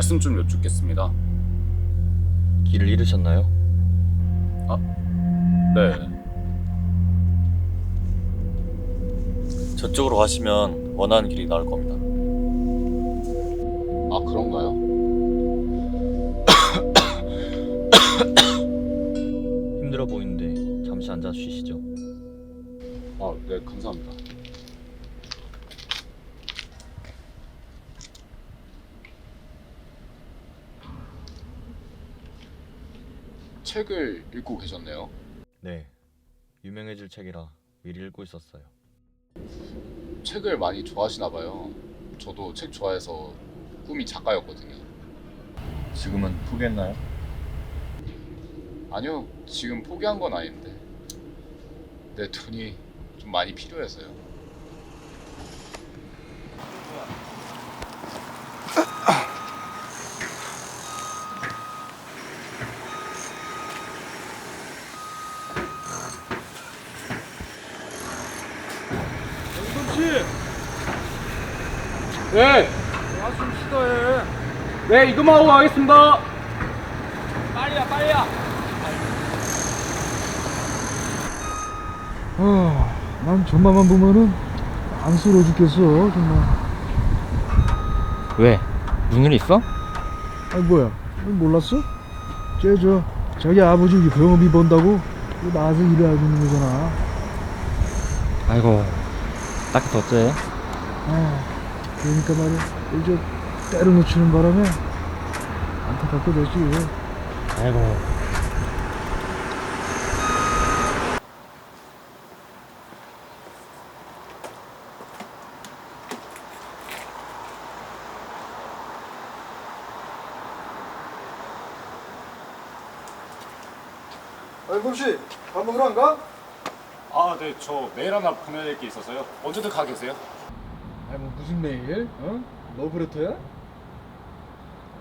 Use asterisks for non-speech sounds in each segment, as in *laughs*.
말씀 좀 여쭙겠습니다. 길을 잃으셨나요? 네. 저쪽으로 가시면 원하는 길이 나올 겁니다. 아 그런가요? *coughs* 힘들어 보이는데 잠시 앉아 쉬시죠. 아 네 감사합니다. 책을 읽고 계셨네요. 네, 유명해질 책이라 미리 읽고 있었어요. 책을 많이 좋아하시나 봐요. 저도 책 좋아해서 꿈이 작가였거든요. 지금은 포기했나요? 아니요, 지금 포기한 건 아닌데 내 돈이 좀 많이 필요해서요. 씨. 네. 아좀 시다해. 네 이거만 하고 가겠습니다. 빨리야 빨리야. 아, 난 전마만 보면은 안쓰러워 죽겠어, 정말. 왜? 무슨 일 있어? 아니, 뭐야, 너 몰랐어? 쟤, 저, 자기 아버지 여기 병원비 번다고 그 나와서 일을 하고 있는 거잖아. 아이고 딱히 어째? 아, 그러니까 말이야. 이저 때려 놓치는 바람에 안타깝게 됐지. 아이고 알범 씨, 밥 먹으러 안 가? 아, 네, 저 메일 하나 보내야 될 게 있어서요. 언제든 가 계세요. 아니, 뭐 무슨 메일? 어? 러브레터야?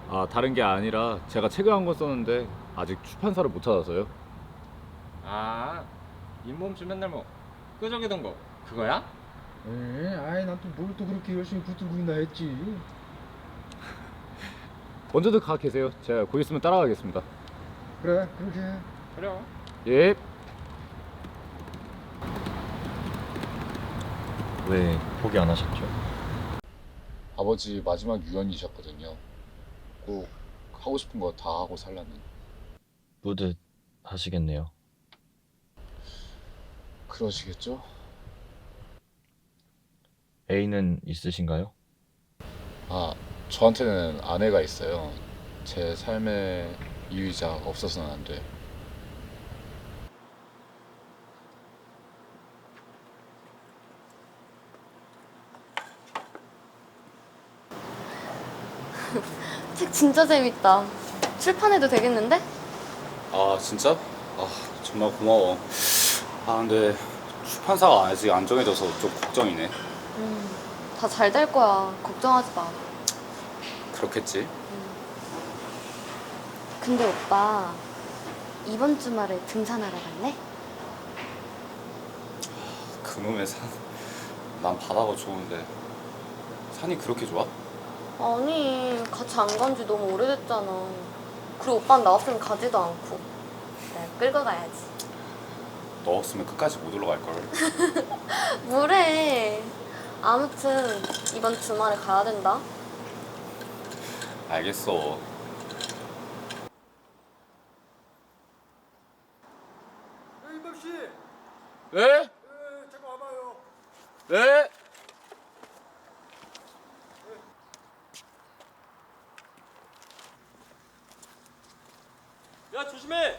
아, 다른 게 아니라 제가 책을 한 권 썼는데 아직 출판사를 못 찾아서요. 아 잇몸치 맨날 뭐 끄적이던 거 그거야? 에, 아이, 난 또 뭘 또 그렇게 열심히 붙들고 있나 했지. *laughs* 언제든 가 계세요. 제가 곧 있으면 따라가겠습니다. 그래, 그렇게 해. 그래 예. 왜 포기 안 하셨죠? 아버지 마지막 유언이셨거든요. 꼭 하고 싶은 거 다 하고 살라는. 뿌듯 하시겠네요. 그러시겠죠? 애인은 있으신가요? 아, 저한테는 아내가 있어요. 제 삶의 이유이자 없어서는 안 돼. 진짜 재밌다. 출판해도 되겠는데? 아, 진짜? 아, 정말 고마워. 아, 근데 출판사가 아직 안 정해져서 좀 걱정이네. 음, 다잘 될 거야. 걱정하지 마. 그렇겠지? 근데 오빠, 이번 주말에 등산하러 갈래? 그놈의 산. 난 바다가 좋은데 산이 그렇게 좋아? 아니, 같이 안 간 지 너무 오래됐잖아. 그리고 오빠는 나 없으면 가지도 않고. 내가 끌고 가야지. 너 없으면 끝까지 못 올라갈 걸. *laughs* 뭐래. 아무튼, 이번 주말에 가야 된다. 알겠어. 이범 씨, 네? 잠깐 와봐요. 네? 야 조심해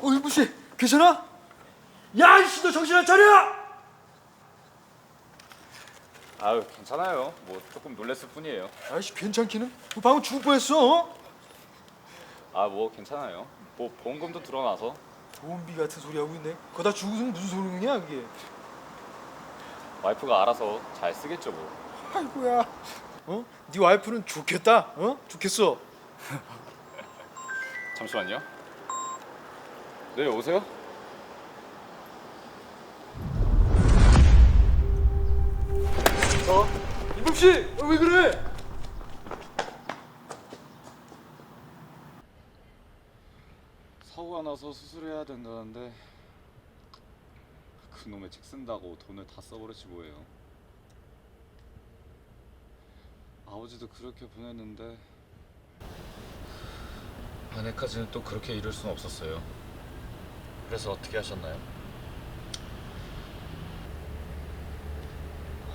어, 이범 씨, 괜찮아? 야, 이씨, 너 정신 안 차려! 아유 괜찮아요. 뭐 조금 놀랬을 뿐이에요. 아이씨, 괜찮기는? 너 방금 죽을 뻔했어. 어? 아 뭐 괜찮아요. 뭐 보험금도 들어놔서 보험비 같은 소리 하고 있네. 그거 다 죽으면 무슨 소리냐, 그게? 와이프가 알아서 잘 쓰겠죠 뭐. 아이고야. 어? 네 와이프는 좋겠다. 어? 좋겠어. *laughs* 잠시만요. 네, 내일 오세요. 어? 이범 씨, 어, 왜 그래? 사고가 나서 수술해야 된다는데 그놈의 책 쓴다고 돈을 다 써버렸지 뭐예요. 아버지도 그렇게 보냈는데 아내까지는 또 그렇게 이룰 수는 없었어요. 그래서 어떻게 하셨나요?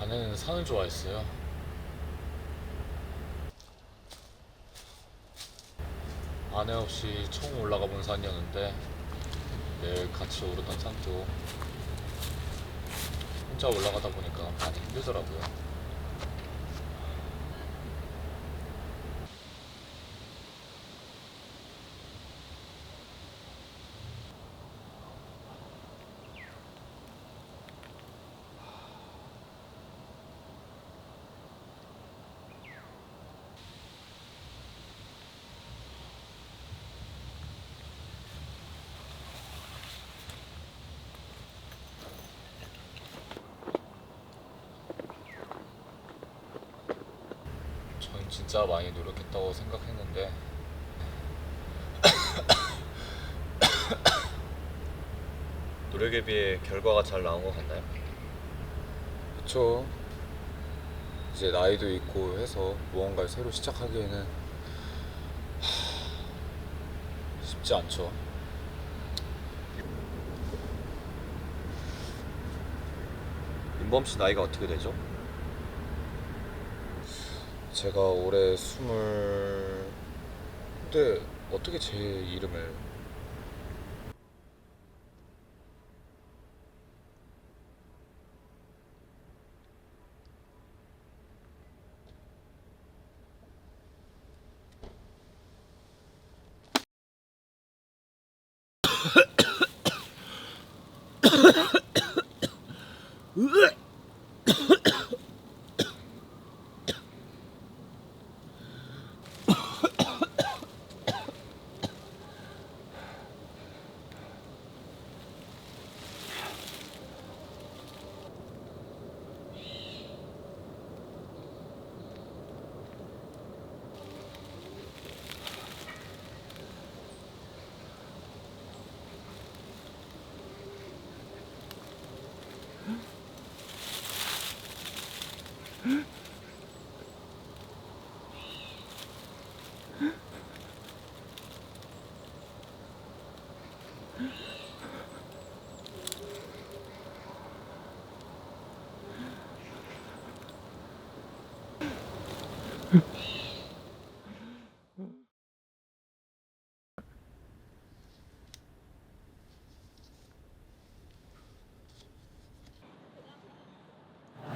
아내는 산을 좋아했어요. 아내 없이 처음 올라가 본 산이었는데 매일 같이 오르던 산도 혼 자 올라가다 보니까 많이 힘들더라고요. 전 진짜 많이 노력했다고 생각했는데 *coughs* 노력에 비해 결과가 잘 나온 것 같나요? 그쵸 이제 나이도 있고 해서 무언가를 새로 시작하기에는 하... 쉽지 않죠 윤범 씨 나이가 어떻게 되죠? 제가 올해 스물 근데 어떻게 제 이름을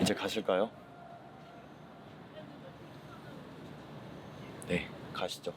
이제 가실까요? 네, 가시죠.